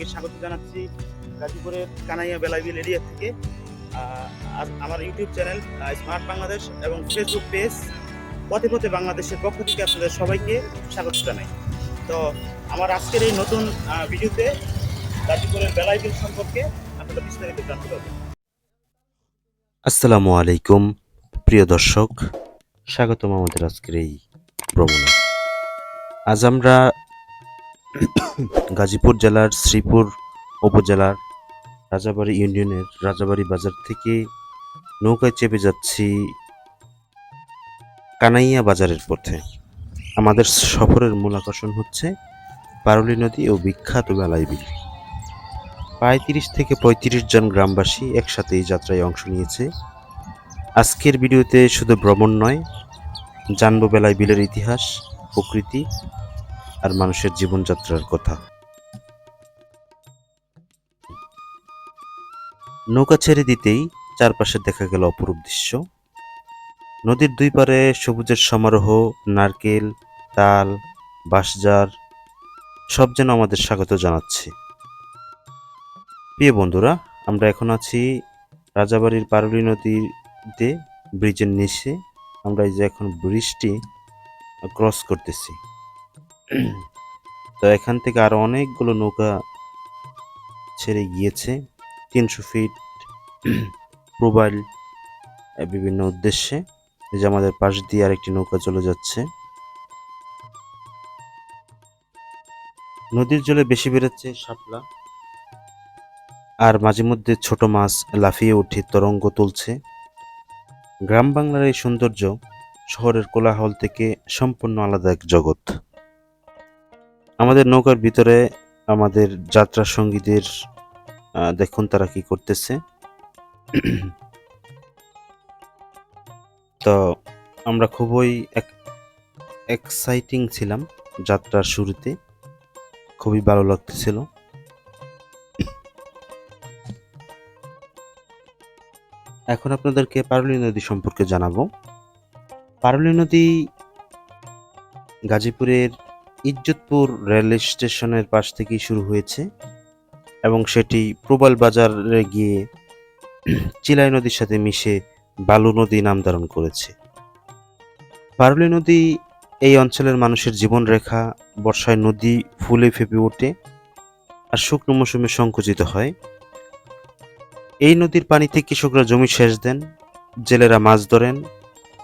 সবাইকে স্বাগত জানাচ্ছি গাজীপুরের কানাইয়া বেলাইবিল এরিয়া থেকে। আমার ইউটিউব চ্যানেল স্মার্ট বাংলাদেশ এবং ফেসবুক পেজ পথে পথে বাংলাদেশের পক্ষ থেকে আপনাদের সবাইকে স্বাগত জানাই। তো আমার আজকের এই নতুন ভিডিওতে গাজীপুরের বেলাইবিল সম্পর্কে আপনারা বিস্তারিত জানতে পারবেন আসসালামু আলাইকুম, প্রিয় দর্শক। স্বাগতম আমাদের আজকের এই ভ্রমণে। আজ আমরা গাজীপুর জেলার শ্রীপুর উপজেলার রাজাবাড়ি ইউনিয়নের রাজাবাড়ি বাজার থেকে নৌকায় চেপে যাচ্ছি কানাইয়া বাজারের পথে। আমাদের সফরের মূল আকর্ষণ হচ্ছে পারলি নদী ও বিখ্যাত বেলাই বিল। প্রায় তিরিশ থেকে পঁয়ত্রিশ জন গ্রামবাসী একসাথে এই যাত্রায় অংশ নিয়েছে। আজকের ভিডিওতে শুধু ভ্রমণ নয়, জানব বেলায় বিলের ইতিহাস, প্রকৃতি আর মানুষের জীবনযাত্রার কথা। নৌকা ছেড়ে দিতেই চারপাশে দেখা গেল অপরূপ দৃশ্য। নদীর দুই পারে সবুজের সমারোহ, নারকেল, তাল বাঁশজার সব যেন আমাদের স্বাগত জানাচ্ছে। প্রিয় বন্ধুরা, আমরা এখন আছি রাজাবাড়ির পারুলি নদীতে, ব্রিজের নিচে। আমরা এই যে এখন ব্রিজটি ক্রস করতেছি। তো এখান থেকে আরও অনেকগুলো নৌকা ছেড়ে গিয়েছে। তিনশো ফিট প্রোবাইল বিভিন্ন উদ্দেশ্যে। যে আমাদের পাশ দিয়ে আরেকটি নৌকা চলে যাচ্ছে। নদীর জলে বেশি বেরোচ্ছে শাপলা। আর মাঝে মধ্যে ছোট মাছ লাফিয়ে উঠে তরঙ্গ তুলছে। গ্রাম বাংলার এই সৌন্দর্য শহরের কোলাহল থেকে সম্পূর্ণ আলাদা এক জগৎ। আমাদের নৌকার ভিতরে আমাদের যাত্রা সঙ্গীদের দেখুন তারা কি করতেছে। তো আমরা খুবই এক্সাইটিং ছিলাম যাত্রার শুরুতে। খুবই ভালো লাগতেছিল। এখন আপনাদেরকে পারুলি নদী সম্পর্কে জানাব। পারুলি নদী গাজীপুরের ইজ্জতপুর রেল স্টেশনের পাশ থেকেই শুরু হয়েছে এবং সেটি প্রবাল বাজারে গিয়ে চিলাই নদীর সাথে মিশে বালু নদী নাম ধারণ করেছে। পারুলি নদী এই অঞ্চলের মানুষের জীবনরেখা, বর্ষায় নদী ফুলে ফেপে ওঠে আর শুকনো মৌসুমে সংকুচিত হয়। এই নদীর পানিতে কৃষকরা জমি সেচ দেন, জেলেরা মাছ ধরেন,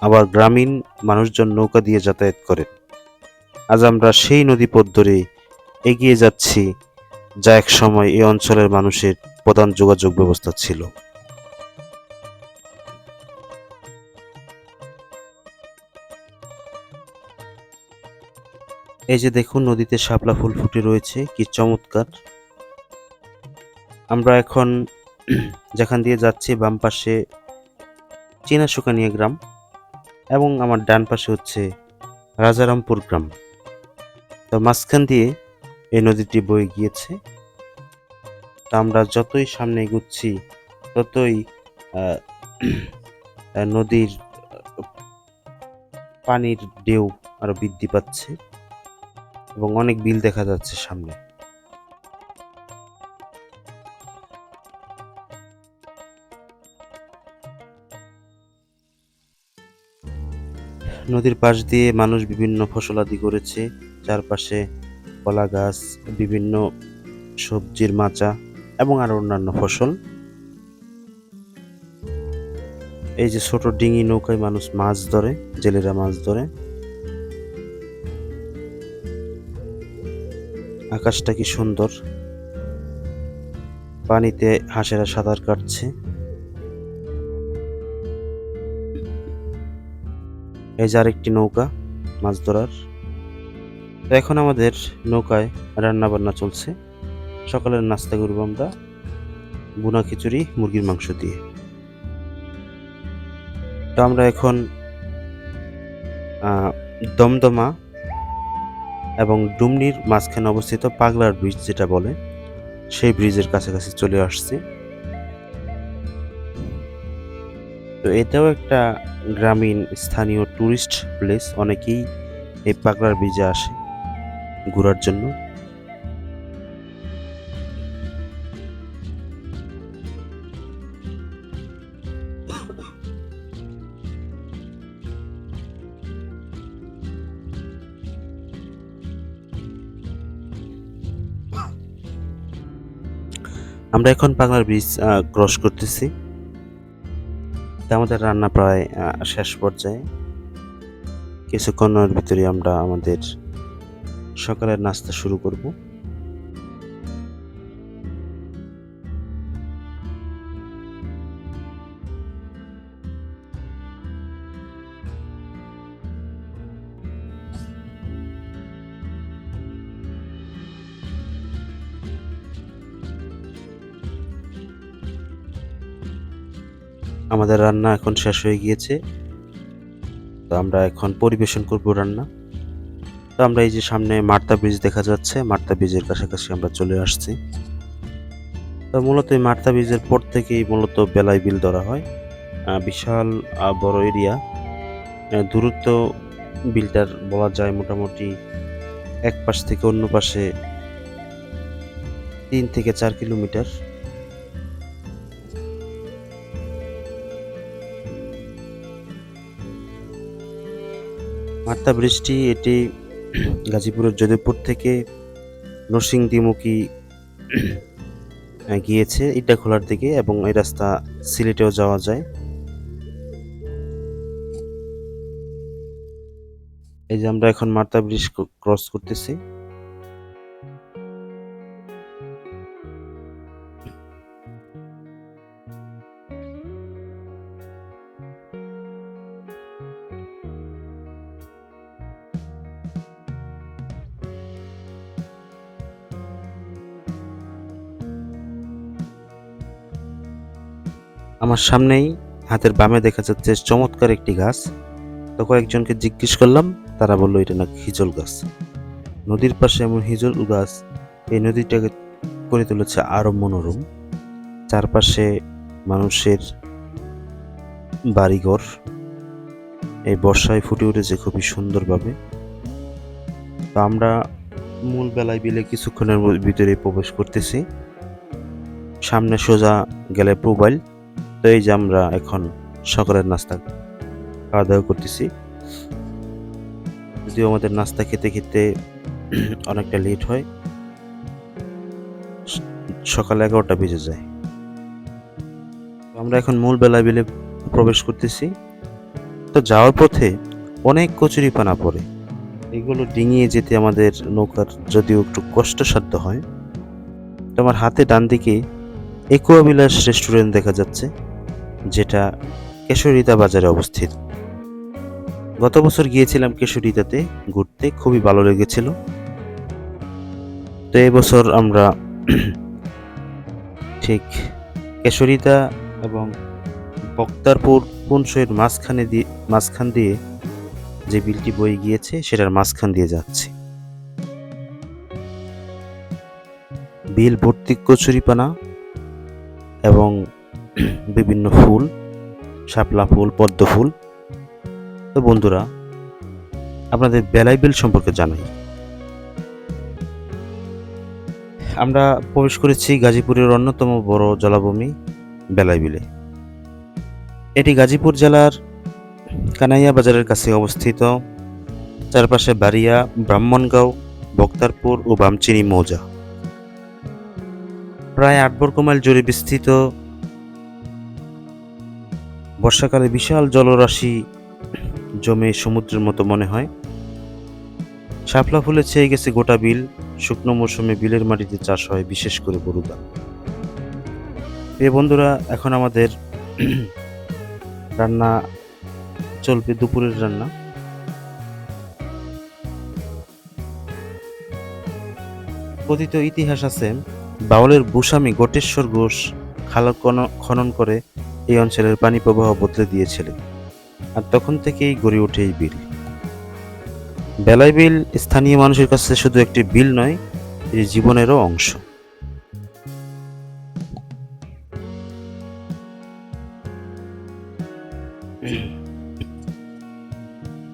আবার গ্রামীণ মানুষজন নৌকা দিয়ে যাতায়াত করেন। আজ আমরা সেই নদী পথ ধরে এগিয়ে যাচ্ছি, যা এক সময় এই অঞ্চলের মানুষের প্রধান যোগাযোগ ব্যবস্থা ছিল। এই যে দেখুন, নদীতে শাপলা ফুল ফুটে রয়েছে, কি চমৎকার। আমরা এখন যেখান দিয়ে যাচ্ছি, বাম পাশে চীনা সুকানিয়া গ্রাম এবং আমার ডান পাশে হচ্ছে রাজারামপুর গ্রাম। তো মাঝখান দিয়ে এই নদীটি বয়ে গিয়েছে। তো আমরা যতই সামনে এগুচ্ছি, ততই নদীর পানির ঢেউ আরও বৃদ্ধি পাচ্ছে এবং অনেক বিল দেখা যাচ্ছে সামনে। নদীর পাশ দিয়ে মানুষ বিভিন্ন ফসলাদি করেছে। চারপাশে কলা গাছ বিভিন্ন সবজির মাচা এবং আরও অন্যান্য ফসল। এই যে ছোট ডিঙি নৌকায় মানুষ মাছ ধরে, জেলেরা মাছ ধরে। আকাশটা কি সুন্দর। পানিতে হাঁসেরা সাঁতার কাটছে। এই যে আরেকটি নৌকা মাছ ধরার। তো এখন আমাদের নৌকায় রান্না বান্না চলছে। সকালের নাস্তা করব আমরা বুনা খিচুড়ি, মুরগির মাংস দিয়ে। তো আমরা এখন দমদমা এবং ডুমনির মাঝখানে অবস্থিত পাগলার ব্রিজ যেটা বলে, সেই ব্রিজের কাছাকাছি চলে আসছি। তো এটাও একটা গ্রামীণ স্থানীয় টুরিস্ট প্লেস অনেকেই এই পাগলার ব্রিজে আসে। ঘোরার জন্য? আমরা এখন পাগলার ব্রিজ ক্রস করতেছি। আমাদের রান্না প্রায় শেষ পর্যায়ে। কিছুক্ষণের ভিতরে আমরা আমাদের সকালের নাস্তা শুরু করব। আমাদের রান্না এখন শেষ হয়ে গিয়েছে। তো আমরা এখন পরিবেশন করব রান্না। তো আমরা এই যে সামনে মার্তা ব্রিজ দেখা যাচ্ছে মার্তা ব্রিজের কাছাকাছি আমরা চলে আসছি। তো মূলত এই মার্তা ব্রিজের পর থেকেই মূলত বেলায় বিল ধরা হয়। বিশাল বড় এরিয়া দূরত্ব বিলটার বলা যায় মোটামুটি এক পাশ থেকে অন্য পাশে তিন থেকে চার কিলোমিটার। মার্তা ব্রিজটি এটি গাজীপুরের যদুপুর থেকে নরসিংদীমুখী গিয়েছে ইটা খোলার দিকে এবং এই রাস্তা সিলেটেও যাওয়া যায়। এই যে আমরা এখন মার্তা ব্রিজ ক্রস করতেছি। আমার সামনেই হাতের বামে দেখা যাচ্ছে চমৎকার একটি গাছ। তো কয়েকজনকে জিজ্ঞেস করলাম, তারা বলল, এটা নাকি হিজল গাছ? নদীর পাশে এমন হিজল গাছ, এই নদীটাকে করে তুলেছে আরও মনোরম। চারপাশে মানুষের বাড়িঘর, এই বর্ষায় ফুটে উঠেছে খুবই সুন্দরভাবে। তো আমরা মূল বেলায় বিলে কিছুক্ষণের ভিতরে প্রবেশ করতেছি। সামনে সোজা গেলে প্রোবাইল তো এই যে আমরা এখন সকালের নাস্তা খাওয়া দাওয়া করতেছি। যদিও আমাদের নাস্তা খেতে খেতে অনেকটা লেট হয়। সকাল এগারোটা বেজে যায়। আমরা এখন মূল বেলা বিলে প্রবেশ করতেছি। তো যাওয়ার পথে অনেক কচুরিপানা পড়ে। এগুলো ডিঙিয়ে যেতে আমাদের নৌকার যদিও একটু কষ্টসাধ্য হয়। আমার হাতে ডান দিকে একুয়াবিলাস রেস্টুরেন্ট দেখা যাচ্ছে। যেটা কেশরিতা বাজারে অবস্থিত। গত বছর গিয়েছিলাম কেশরিতাতে ঘুরতে খুবই ভালো লেগেছিল। তো এবছর আমরা ঠিক কেশরিতা এবং বক্তারপুর পুনশইয়ের মাঝখানে দিয়ে, মাঝখান দিয়ে যে বিলটি বয়ে গিয়েছে, সেটার মাঝখান দিয়ে যাচ্ছে। বিল ভর্তি কচুরিপানা এবং বিভিন্ন ফুল, শাপলা ফুল, পদ্ম ফুল। তো বন্ধুরা, আপনাদের বেলাই বিল সম্পর্কে জানাই। আমরা প্রবেশ করেছি গাজীপুরের অন্যতম বড় জলাভূমি বেলাই বিলে। এটি গাজীপুর জেলার কানাইয়া বাজারের কাছে অবস্থিত। চারপাশে বাড়িয়া, ব্রাহ্মণগাঁও, বক্তারপুর ও বামচিনি মৌজা। প্রায় আট বর্গ মাইল জুড়ে বিস্তৃত বর্ষাকালে বিশাল জলরাশি জমে সমুদ্রের মতো মনে হয়। শাপলা ফুলে ছেয়ে গেছে গোটা বিল, শুকনো মৌসুমে বিলের মাটিতে চাষ হয় বিশেষ করে বরুদা। এ বন্ধুরা, এখন আমাদের রান্না চলবে, দুপুরের রান্না। কথিত ইতিহাস আছে, বাউলের বুসামি গোটেশ্বর ঘোষ খাল খনন করে এই অঞ্চলের পানি প্রবাহ বদলে দিয়েছিলেন আর তখন থেকেই গড়ে ওঠে এই বিল। বেলাই বিল স্থানীয় মানুষের কাছে শুধু একটি বিল নয়, এটি জীবনেরও অংশ।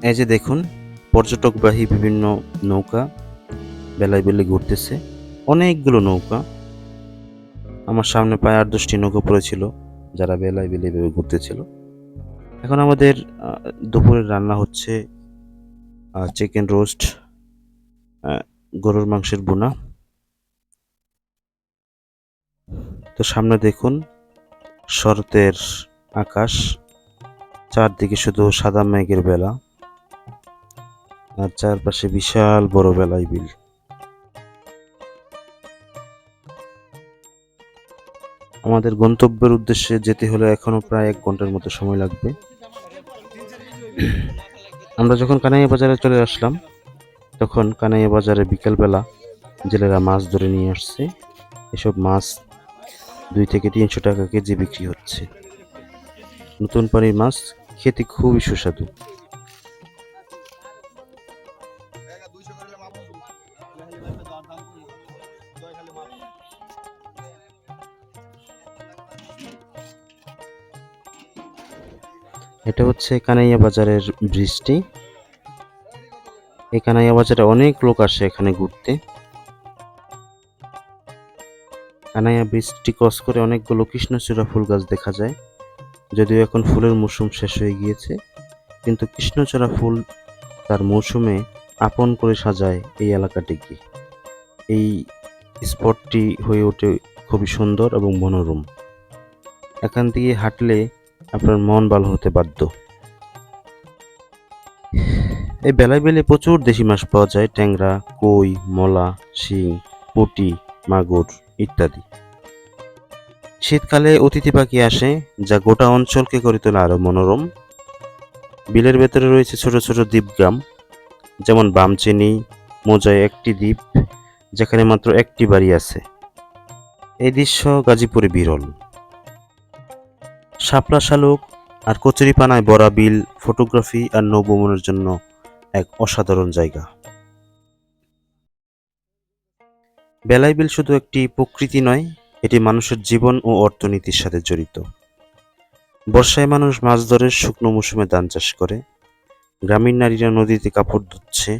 এই যে দেখুন, পর্যটকবাহী বিভিন্ন নৌকা বেলায় বেলে ঘুরতেছে। অনেকগুলো নৌকা। আমার সামনে প্রায় আট দশটি নৌকা পড়েছিল। যারা বেলায় বেলে এভাবে ঘুরতেছিল। এখন আমাদের দুপুরের রান্না হচ্ছে চিকেন রোস্ট গরুর মাংসের বোনা তো সামনে দেখুন, শরতের আকাশ, চারদিকে শুধু সাদা মেঘের বেলা। আর চারপাশে বিশাল বড় বেলায় বিল। আমাদের গন্তব্যের উদ্দেশ্যে যেতে হলে এখনও প্রায় এক ঘণ্টার মতো সময় লাগবে। আমরা যখন কানাইয়া বাজারে চলে আসলাম, তখন কানাইয়া বাজারে বিকেলবেলা জেলেরা মাছ ধরে নিয়ে আসছে। এসব মাছ দুই থেকে তিনশো টাকা কেজি বিক্রি হচ্ছে। নতুন পানির মাছ খেতে খুবই সুস্বাদু। এটা হচ্ছে কানাইয়া বাজারের ব্রিজটি এই কানাইয়া বাজারে অনেক লোক আসে এখানে ঘুরতে। কানাইয়া ব্রিজটি ক্রস করে অনেকগুলো কৃষ্ণচূড়া ফুল গাছ দেখা যায়। যদিও এখন ফুলের মৌসুম শেষ হয়ে গিয়েছে, কিন্তু কৃষ্ণচূড়া ফুল তার মৌসুমে আপন করে সাজায় এই এলাকাটিকে এই স্পটটি হয়ে ওঠে খুবই সুন্দর এবং মনোরম। এখান দিয়ে হাঁটলে আপনার মন ভালো হতে বাধ্য। এই বেলায় বেলে প্রচুর দেশি মাছ পাওয়া যায়, ট্যাংরা, কই, মলা, শিং, পুঁটি, মাগুর ইত্যাদি। শীতকালে অতিথি পাখি আসে যা গোটা অঞ্চলকে করে তোলে আরও মনোরম। বিলের ভেতরে রয়েছে ছোট ছোট দ্বীপগ্রাম যেমন বামচেনি, মোজায় একটি দ্বীপ, যেখানে মাত্র একটি বাড়ি আছে। এই দৃশ্য গাজীপুরে বিরল। শাপলা শালুক আর কচুরিপানায় বড়া বিল ফটোগ্রাফি আর নৌভ্রমণের জন্য এক অসাধারণ জায়গা। বেলাই বিল শুধু একটি প্রকৃতি নয়, এটি মানুষের জীবন ও অর্থনীতির সাথে জড়িত। বর্ষায় মানুষ মাছ ধরে শুকনো মৌসুমে ধান চাষ করে, গ্রামীণ নারীরা নদীতে কাপড় ধুচ্ছে,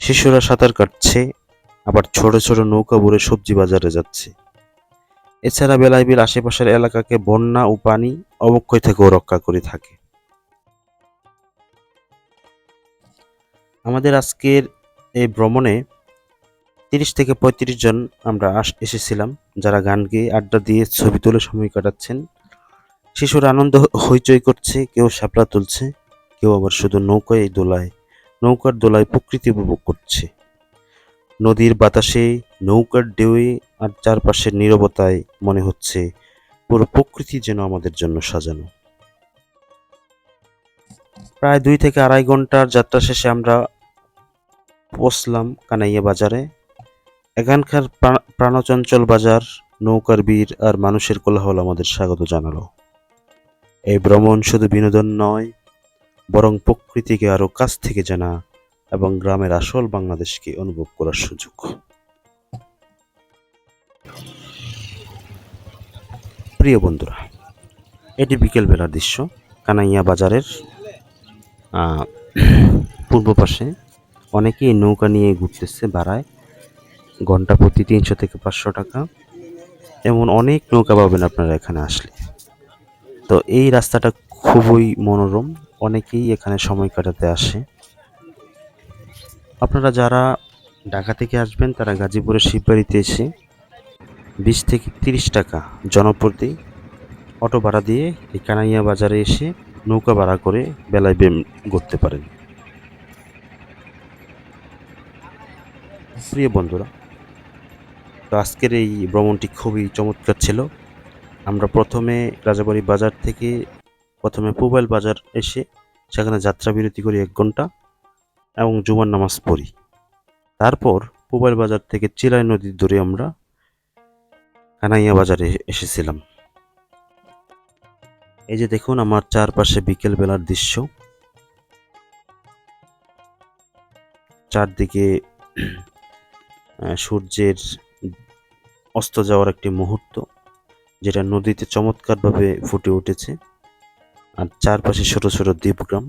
শিশুরা সাঁতার কাটছে, আবার ছোট ছোট নৌকা বুড়ে সবজি বাজারে যাচ্ছে। এছাড়া বেলায় বিল আশেপাশের এলাকাকে বন্যা ও পানি অবক্ষয় থেকেও রক্ষা করে থাকে। আমাদের আজকের এই ভ্রমণে তিরিশ থেকে পঁয়ত্রিশ জন আমরা এসেছিলাম, যারা গান গেয়ে আড্ডা দিয়ে ছবি তুলে সময় কাটাচ্ছেন। শিশুরা আনন্দ হইচই করছে, কেউ শাপলা তুলছে, কেউ আবার শুধু নৌকায় দোলায়, নৌকার দোলায় প্রকৃতি উপভোগ করছে। নদীর বাতাসে নৌকার ঢেউয়ে আর চারপাশের নীরবতায় মনে হচ্ছে পুরো প্রকৃতি যেন আমাদের জন্য সাজানো। প্রায় দুই থেকে আড়াই ঘণ্টার যাত্রা শেষে আমরা পৌঁছলাম কানাইয়া বাজারে। এখানকার প্রা- প্রাণচঞ্চল বাজার, নৌকার বীর আর মানুষের কোলাহল আমাদের স্বাগত জানালো। এই ভ্রমণ শুধু বিনোদন নয়, বরং প্রকৃতিকে আরও কাছ থেকে জানা এবং গ্রামের আসল বাংলাদেশকে অনুভব করার সুযোগ। প্রিয় বন্ধুরা, এটি বিকেলবেলার দৃশ্য। কানাইয়া বাজারের পূর্ব পাশে অনেকেই নৌকা নিয়ে ঘুরতেছে ভাড়ায়। ঘণ্টা প্রতি তিনশো থেকে পাঁচশো টাকা। এমন অনেক নৌকা পাবেন আপনারা এখানে আসলে। তো এই রাস্তাটা খুবই মনোরম। অনেকেই এখানে সময় কাটাতে আসে। আপনারা যারা ঢাকা থেকে আসবেন, তারা গাজীপুরের শিববাড়িতে এসে বিশ থেকে তিরিশ টাকা জনপ্রতি অটো ভাড়া দিয়ে এই কানাইয়া বাজারে এসে নৌকা ভাড়া করে বেলায় বেম করতে পারেন। প্রিয় বন্ধুরা, তো আজকের এই ভ্রমণটি খুবই চমৎকার ছিল। আমরা প্রথমে রাজাবাড়ি বাজার থেকে প্রথমে পুবাইল বাজার এসে সেখানে যাত্রা বিরতি করি এক ঘণ্টা এবং জুমার নামাজ পড়ি। তারপর পুবাইল বাজার থেকে চিলাই নদীর ধরে আমরা কানাইয়া বাজারে এসেছিলাম। এই যে দেখুন, আমার চারপাশে বিকেল বেলার দৃশ্য। চারদিকে সূর্যের অস্ত যাওয়ার একটি মুহূর্ত, যেটা নদীতে চমৎকারভাবে ফুটে উঠেছে। আর চারপাশে ছোট ছোট দ্বীপগ্রাম।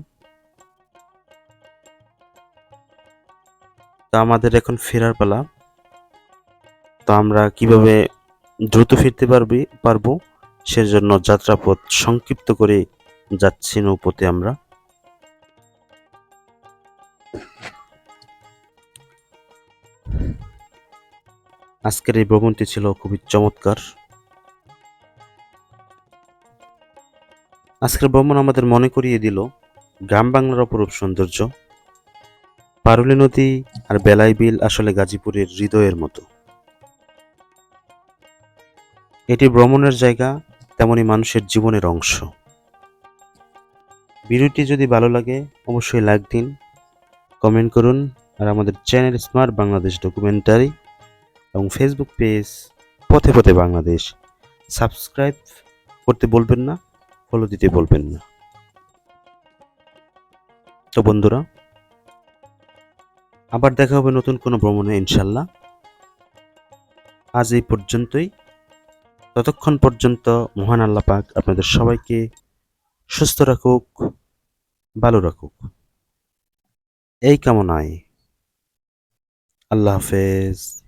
তা আমাদের এখন ফেরার পালা। তো আমরা কীভাবে দ্রুত ফিরতে পারব সেজন্য যাত্রাপথ সংক্ষিপ্ত করে যাচ্ছি নৌপথে আমরা। আজকের এই ভ্রমণটি ছিল খুবই চমৎকার। আজকের ভ্রমণ আমাদের মনে করিয়ে দিল গ্রাম বাংলার অপরূপ সৌন্দর্য। পারুলি নদী আর বেলাই বিল আসলে গাজীপুরের হৃদয়ের মতো। এটি ভ্রমণের জায়গা, তেমনি মানুষের জীবনের অংশ। ভিডিওটি যদি ভালো লাগে, অবশ্যই লাইক দিন, কমেন্ট করুন, আর আমাদের চ্যানেল স্মার্ট বাংলাদেশ ডকুমেন্টারি এবং ফেসবুক পেজ পথে পথে বাংলাদেশ। সাবস্ক্রাইব করতে বলবেন না ফলো দিতে বলবেন না। তো বন্ধুরা, আবার দেখা হবে নতুন কোনো ভ্রমণে, ইনশাল্লাহ। আজ এই পর্যন্তই। ততক্ষণ পর্যন্ত মহান আল্লাহ পাক আপনাদের সবাইকে সুস্থ রাখুক, ভালো রাখুক। এই কামনায় আল্লাহ হাফেজ।